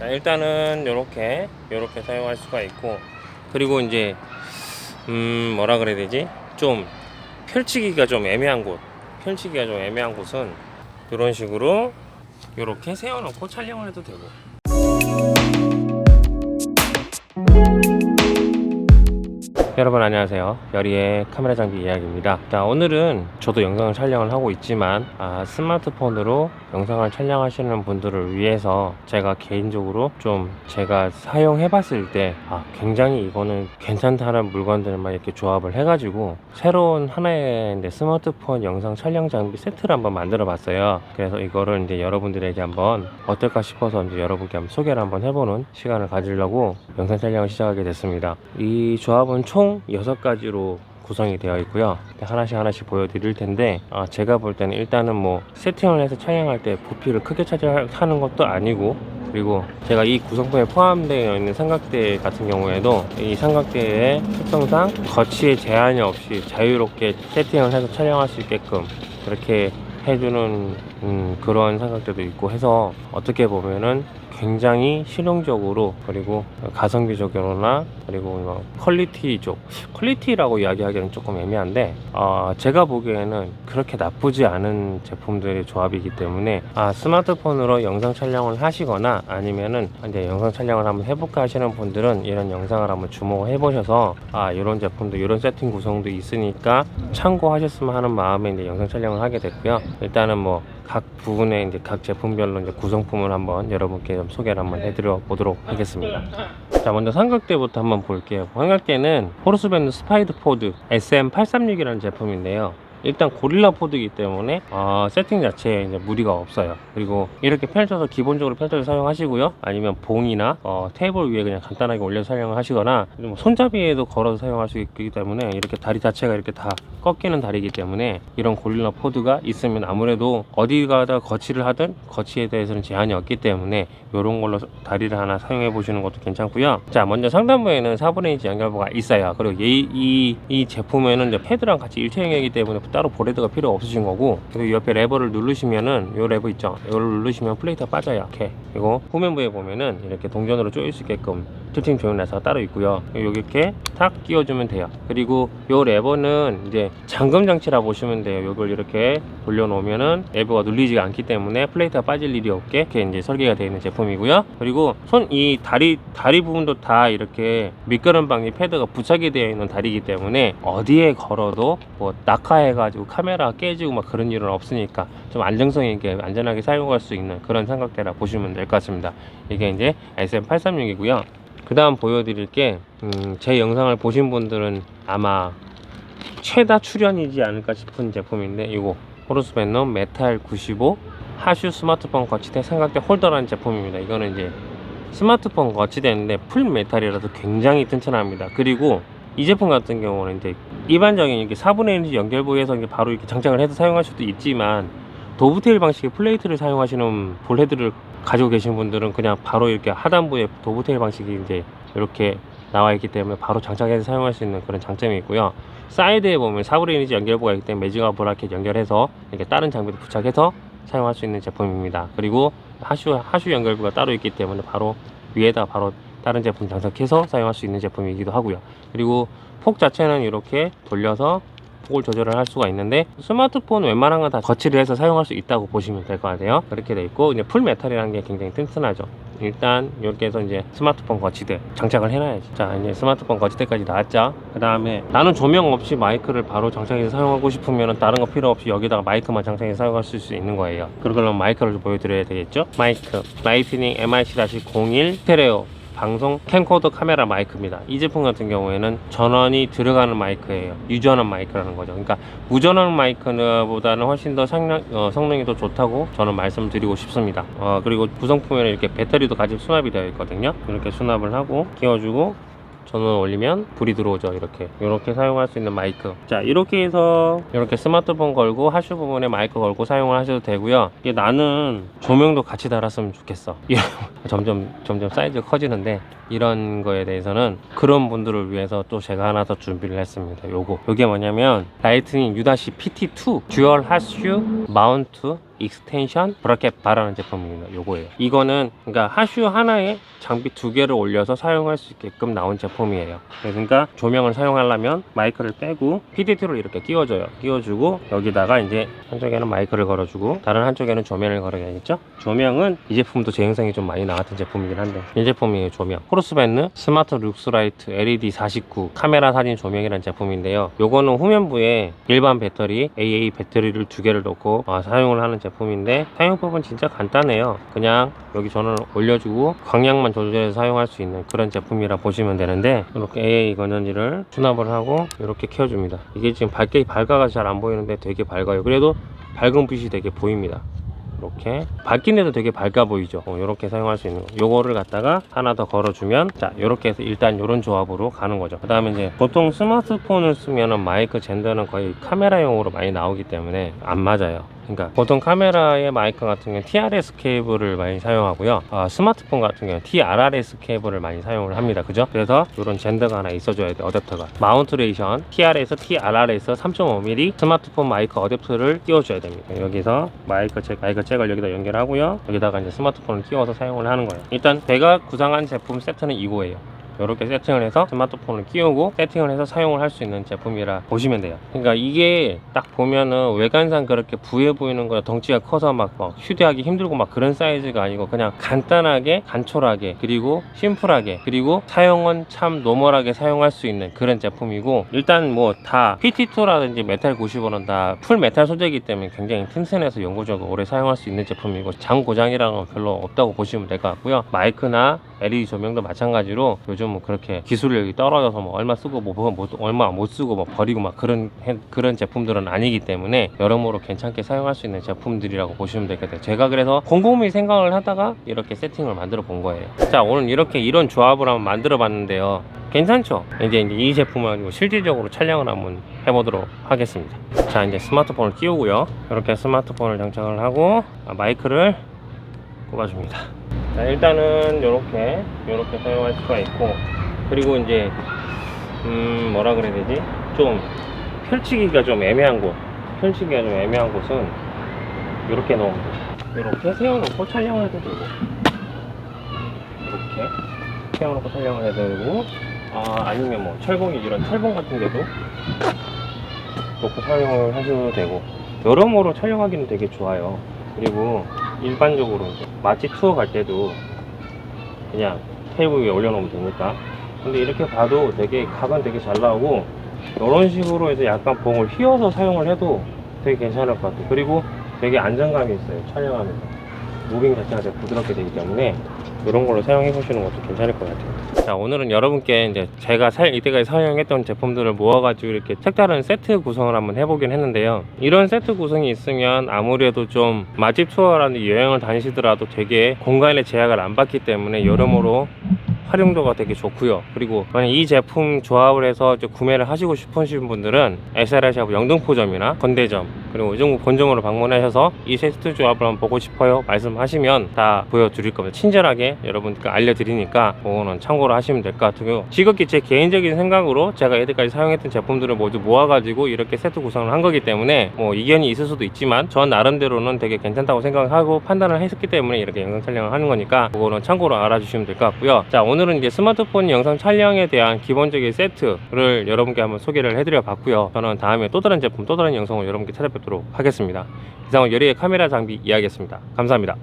자, 일단은 이렇게 이렇게 사용할 수가 있고 그리고 이제 음 뭐라 그래야 되지? 좀 펼치기가 좀 애매한 곳 펼치기가 좀 애매한 곳은 이런 식으로 이렇게 세워놓고 촬영을 해도 되고. 여러분 안녕하세요. 여리의 카메라 장비 이야기입니다. 자 오늘은 저도 영상을 촬영을 하고 있지만 아, 스마트폰으로 영상을 촬영하시는 분들을 위해서 제가 개인적으로 좀 제가 사용해 봤을 때 아, 굉장히 이거는 괜찮다는 물건들만 이렇게 조합을 해 가지고 새로운 하나의 이제 스마트폰 영상 촬영 장비 세트를 한번 만들어 봤어요. 그래서 이거를 이제 여러분들에게 한번 어떨까 싶어서 이제 여러분께 한번 소개를 한번 해보는 시간을 가지려고 영상 촬영을 시작하게 됐습니다. 이 조합은 총 6가지로 구성이 되어 있고요. 하나씩 하나씩 보여드릴 텐데 아, 제가 볼 때는 일단은 뭐 세팅을 해서 촬영할 때 부피를 크게 차지하는 것도 아니고 그리고 제가 이 구성품에 포함되어 있는 삼각대 같은 경우에도 이 삼각대의 특성상 거치에 제한이 없이 자유롭게 세팅을 해서 촬영할 수 있게끔 그렇게 해주는 음, 그런 삼각대도 있고 해서 어떻게 보면은 굉장히 실용적으로 그리고 가성비적으로나 그리고 뭐 퀄리티적 퀄리티라고 이야기하기는 조금 애매한데 어, 제가 보기에는 그렇게 나쁘지 않은 제품들의 조합이기 때문에 아, 스마트폰으로 영상 촬영을 하시거나 아니면은 이제 영상 촬영을 한번 해볼까 하시는 분들은 이런 영상을 한번 주목해 보셔서 아 이런 제품도 이런 세팅 구성도 있으니까 참고하셨으면 하는 마음에 이제 영상 촬영을 하게 됐고요. 일단은 뭐각 부분의 이제 각 제품별로 이제 구성품을 한번 여러분께 좀 소개를 한번 해드려 보도록 하겠습니다. 자 먼저 삼각대부터 한번 볼게요. 삼각대는 호르스밴드 스파이드 포드 SM836이라는 제품인데요. 일단 고릴라 포드이기 때문에 어, 세팅 자체에 이제 무리가 없어요. 그리고 이렇게 펼쳐서 기본적으로 펼쳐서 사용하시고요. 아니면 봉이나 어, 테이블 위에 그냥 간단하게 올려 사용을 하시거나 뭐 손잡이에도 걸어서 사용할 수 있기 때문에 이렇게 다리 자체가 이렇게 다 꺾이는 다리이기 때문에 이런 고릴라 포드가 있으면 아무래도 어디 가다 거치를 하든 거치에 대해서는 제한이 없기 때문에 이런 걸로 다리를 하나 사용해 보시는 것도 괜찮고요. 자 먼저 상단부에는 4분의 1 연결부가 있어요. 그리고 이, 이, 이 제품에는 이제 패드랑 같이 일체형이기 때문에 따로 보레드가 필요 없으신 거고 그리고 옆에 레버를 누르시면은 요 레버 있죠? 이걸 누르시면 플레이트가 빠져요. 이렇게. 그리고 후면부에 보면은 이렇게 동전으로 조일 수 있게끔 툴팅 조인해서 따로 있고요. 여기 이렇게 탁 끼워주면 돼요. 그리고 요 레버는 이제 잠금 장치라 보시면 돼요. 이걸 이렇게 돌려놓으면은 레버가 눌리지가 않기 때문에 플레이트가 빠질 일이 없게 이렇게 이제 설계가 되어 있는 제품이고요. 그리고 손 이 다리 다리 부분도 다 이렇게 미끄럼방지 패드가 부착이 되어 있는 다리이기 때문에 어디에 걸어도 뭐 낙하해가 지고 카메라 깨지고 막 그런 일은 없으니까 좀 안정성 있게 안전하게 사용할 수 있는 그런 삼각대라 보시면 될 것 같습니다 이게 이제 SM836이고요 그 다음 보여드릴 게, 음, 제 영상을 보신 분들은 아마 최다 출연이지 않을까 싶은 제품인데, 이거, 호르스 벤넘 메탈 95 하슈 스마트폰 거치대 삼각대 홀더라는 제품입니다. 이거는 이제 스마트폰 거치대인데 풀 메탈이라서 굉장히 튼튼합니다. 그리고 이 제품 같은 경우는 이제 일반적인 이렇게 4분의 1 연결부에서 이렇게 바로 이렇게 장착을 해서 사용할 수도 있지만 도브테일 방식의 플레이트를 사용하시는 볼헤드를 가지고 계신 분들은 그냥 바로 이렇게 하단부에 도브테일 방식이 이제 이렇게 나와 있기 때문에 바로 장착해서 사용할 수 있는 그런 장점이 있고요. 사이드에 보면 4분의 1인치 연결부가 있기 때문에 매직과 브라켓 연결해서 이렇게 다른 장비도 부착해서 사용할 수 있는 제품입니다. 그리고 하슈 하슈 연결부가 따로 있기 때문에 바로 위에다 바로 다른 제품 장착해서 사용할 수 있는 제품이기도 하고요. 그리고 폭 자체는 이렇게 돌려서 폭을 조절을 할 수가 있는데 스마트폰 웬만한 건 다 거치를 해서 사용할 수 있다고 보시면 될 것 같아요. 그렇게 돼 있고 이제 풀 메탈이라는 게 굉장히 튼튼하죠. 일단 이렇게 해서 이제 스마트폰 거치대 장착을 해놔야지. 자 이제 스마트폰 거치대까지 나왔죠. 그 다음에 나는 조명 없이 마이크를 바로 장착해서 사용하고 싶으면 다른 거 필요 없이 여기다가 마이크만 장착해서 사용할 수 있는 거예요. 그러려면 마이크를 좀 보여드려야 되겠죠. 마이크 라이트닝 MIC-01 스테레오 방송 캠코더 카메라 마이크입니다. 이 제품 같은 경우에는 전원이 들어가는 마이크예요. 유전원 마이크라는 거죠. 그러니까 무전원 마이크보다는 훨씬 더 성능, 어, 성능이 더 좋다고 저는 말씀드리고 싶습니다. 어, 그리고 구성품에는 이렇게 배터리도 같이 수납이 되어 있거든요. 이렇게 수납을 하고 끼워주고 전원 올리면 불이 들어오죠. 이렇게. 이렇게 사용할 수 있는 마이크. 자 이렇게 해서 이렇게 스마트폰 걸고 하슈 부분에 마이크 걸고 사용을 하셔도 되고요. 이게 나는 조명도 같이 달았으면 좋겠어. 점점 점점 사이즈가 커지는데 이런 거에 대해서는 그런 분들을 위해서 또 제가 하나 더 준비를 했습니다. 요거. 요게 뭐냐면 라이트닝 U-PT2 듀얼 하슈 마운트 익스텐션 브라켓 바라는 제품입니다. 요거예요. 이거는 그러니까 하슈 하나에 장비 두 개를 올려서 사용할 수 있게끔 나온 제품이에요. 그러니까 조명을 사용하려면 마이크를 빼고 PDT로 이렇게 끼워줘요. 끼워주고 여기다가 이제 한쪽에는 마이크를 걸어주고 다른 한쪽에는 조명을 걸어야겠죠. 조명은 이 제품도 제 영상이 좀 많이 나왔던 제품이긴 한데 이 제품이 조명 크로스밴드 스마트 룩스라이트 LED 49 카메라 사진 조명이라는 제품인데요. 요거는 후면부에 일반 배터리 AA 배터리를 두 개를 넣고 아, 사용을 하는 제품 인데 사용법은 진짜 간단해요. 그냥 여기 전원을 올려주고 광량만 조절해서 사용할 수 있는 그런 제품이라 보시면 되는데 이렇게 AA 건전지를 수납을 하고 이렇게 켜줍니다. 이게 지금 밝게 밝아가 잘안 보이는데 되게 밝아요. 그래도 밝은 빛이 되게 보입니다. 이렇게 밝긴데도 되게 밝아 보이죠 이렇게 사용할 수 있는 거 요거를 갖다가 하나 더 걸어주면 자 이렇게 해서 일단 이런 조합으로 가는 거죠 그 다음에 이제 보통 스마트폰을 쓰면은 마이크 젠더는 거의 카메라용으로 많이 나오기 때문에 안 맞아요 그러니까 보통 카메라의 마이크 같은 경우는 TRS 케이블을 많이 사용하고요. 아, 스마트폰 같은 경우는 TRRS 케이블을 많이 사용을 합니다. 그죠? 그래서 이런 젠더가 하나 있어줘야 돼 어댑터가. 마운트 레이션 TR에서 TRR에서 3.5mm 스마트폰 마이크 어댑터를 끼워줘야 됩니다. 여기서 마이크 잭 마이크 잭을 여기다 연결하고요. 여기다가 이제 스마트폰을 끼워서 사용을 하는 거예요. 일단 제가 구상한 제품 세트는 이거예요 이렇게 세팅을 해서 스마트폰을 끼우고 세팅을 해서 사용을 할 수 있는 제품이라 보시면 돼요. 그러니까 이게 딱 보면은 외관상 그렇게 부해 보이는 거야 덩치가 커서 막, 막 휴대하기 힘들고 막 그런 사이즈가 아니고 그냥 간단하게 간촐하게 그리고 심플하게 그리고 사용은 참 노멀하게 사용할 수 있는 그런 제품이고 일단 뭐 다 PT2라든지 메탈 90원은 다풀 메탈 소재이기 때문에 굉장히 튼튼해서 영구적으로 오래 사용할 수 있는 제품이고 장 고장이랑은 별로 없다고 보시면 될 것 같고요. 마이크나 LED 조명도 마찬가지로 요즘 뭐 그렇게 기술력이 떨어져서 뭐 얼마 쓰고 뭐, 뭐, 뭐 얼마 못 쓰고 뭐 버리고 막 그런 해- 그런 제품들은 아니기 때문에 여러모로 괜찮게 사용할 수 있는 제품들이라고 보시면 되겠다. 제가 그래서 곰곰이 생각을 하다가 이렇게 세팅을 만들어 본 거예요. 자 오늘 이렇게 이런 조합을 한번 만들어 봤는데요. 괜찮죠? 이제 이제 이 제품을 가지고 실질적으로 촬영을 한번 해보도록 하겠습니다. 자 이제 스마트폰을 끼우고요. 이렇게 스마트폰을 장착을 하고 아, 마이크를 꼽아줍니다. 자, 일단은 이렇게 이렇게 사용할 수가 있고 그리고 이제 음 뭐라 그래야 되지? 좀 펼치기가 좀 애매한 곳. 펼치기가 좀 애매한 곳은 이렇게 돼요. 이렇게 세워놓고 촬영을 해도 되고 이렇게 세워놓고 촬영을 해도 되고 아 아니면 뭐 철봉이 이런 철봉 같은 데도 놓고 촬영을 하셔도 되고 여러모로 촬영하기는 되게 좋아요. 그리고 일반적으로 이제 맛집 투어 갈 때도 그냥 테이블 위에 올려놓으면 되니까. 근데 이렇게 봐도 되게 각은 되게 잘 나오고 이런 식으로 해서 약간 봉을 휘어서 사용을 해도 되게 괜찮을 것 같아요. 그리고 되게 안정감이 있어요 촬영하면서 무빙 자체가 되게 부드럽게 되기 때문에 이런 걸로 사용해 보시는 것도 괜찮을 것 같아요 자 오늘은 여러분께 이제 제가 살 이때까지 사용했던 제품들을 모아가지고 이렇게 색다른 세트 구성을 한번 해보긴 했는데요 이런 세트 구성이 있으면 아무래도 좀 맛집 투어라는 여행을 다니시더라도 되게 공간의 제약을 안 받기 때문에 여러모로 활용도가 되게 좋고요. 그리고 만약 이 제품 조합을 해서 구매를 하시고 싶으신 분들은 SLR 샵 영등포점이나 건대점 그리고 의정부 본점으로 방문하셔서 이 세트 조합을 한번 보고 싶어요 말씀하시면 다 보여드릴 겁니다. 친절하게 여러분께 알려드리니까 그거는 참고로 하시면 될 것 같고요. 지극히 제 개인적인 생각으로 제가 여태까지 사용했던 제품들을 모두 모아가지고 이렇게 세트 구성을 한 거기 때문에 뭐 이견이 있을 수도 있지만 전 나름대로는 되게 괜찮다고 생각하고 판단을 했었기 때문에 이렇게 영상 촬영을 하는 거니까 그거는 참고로 알아주시면 될 것 같고요. 자 오늘은 이제 스마트폰 영상 촬영에 대한 기본적인 세트를 여러분께 한번 소개를 해드려 봤고요. 저는 다음에 또 다른 제품 또 다른 영상을 여러분께 찾아뵙 도록 하겠습니다. 이상은 여리의 카메라 장비 이야기였습니다. 감사합니다.